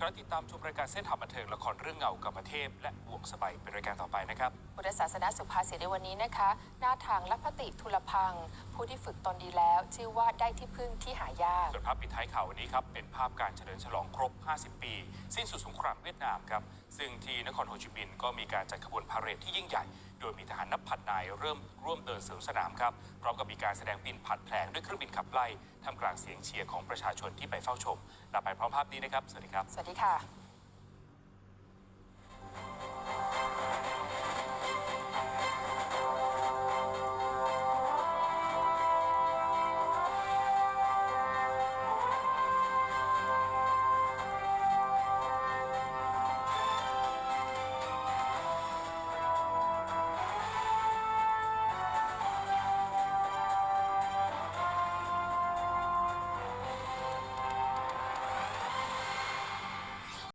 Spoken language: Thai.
กระติดตามชมรายการเส้นทางบันเทิงละครเรื่องเงากับประเทพและบวกสบายเป็นรายการต่อไปนะครับพุทธศาสนาสุภาษิตในวันนี้นะคะ หน้าทางลัพติทุลพัง ผู้ที่ฝึกตนดีแล้ว ชื่อว่าได้ที่พึ่งที่หายากส่วนภาพปิดท้ายข่าววันนี้ครับเป็นภาพการเฉลิมฉลองครบ 50 ปี สิ้นสุดสงครามเวียดนามครับซึ่งที่นครโฮจิมินห์ก็มีการจัดขบวนพาเหรดที่ยิ่งใหญ่ โดยมีทหาร นับพันนายเริ่มร่วมเดินเสริมสนามครับพร้อมกับมีการแสดงบินผัดแผลงด้วยเครื่องบินขับไล่ท่ามกลางเสียงเชียร์ของประชาชนที่ไปเฝ้าชมลาไปพร้อมภาพนี้นะครับ สวัสดีครับ สวัสดีค่ะ